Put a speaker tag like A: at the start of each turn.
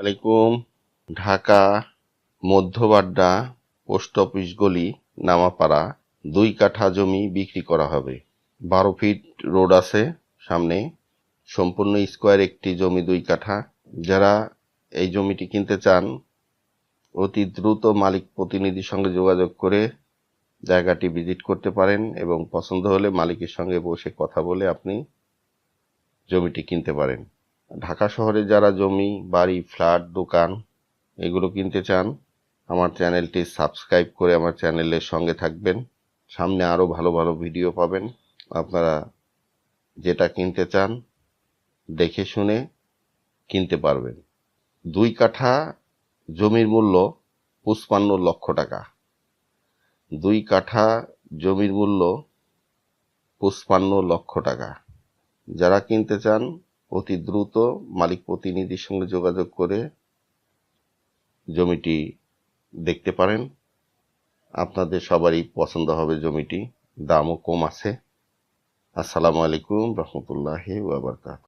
A: আলাইকুম। Dhaka Madhya Badda post office গলি নামাপাড়া দুই কাঠা জমি বিক্রি করা হবে। বারো ফিট রোড আছে সামনে। সম্পূর্ণ স্কোয়ার একটি জমি দুই কাঠা। যারা এই জমিটি কিনতে চান, অতি দ্রুত মালিক প্রতিনিধির সঙ্গে যোগাযোগ করে জায়গাটি ভিজিট করতে পারেন এবং পছন্দ হলে মালিকের সঙ্গে বসে কথা বলে আপনি জমিটি কিনতে পারেন। ঢাকা শহরে যারা জমি, বাড়ি, ফ্ল্যাট, দোকান এগুলো কিনতে চান, আমার চ্যানেলটি সাবস্ক্রাইব করে আমার চ্যানেলের সঙ্গে থাকবেন। সামনে আরও ভালো ভালো ভিডিও পাবেন। আপনারা যেটা কিনতে চান দেখে শুনে কিনতে পারবেন। দুই কাঠা জমির মূল্য পঁচপান্ন লক্ষ টাকা। দুই কাঠা জমির মূল্য পঁচপান্ন লক্ষ টাকা। যারা কিনতে চান অতি দ্রুত মালিক প্রতিনিধির সঙ্গে যোগাযোগ করে জমিটি দেখতে পারেন। আপনাদের সবারই পছন্দ হবে জমিটি। দামও কম আছে। আসসালামু আলাইকুম রহমতুল্লাহি ওয়াবারকাত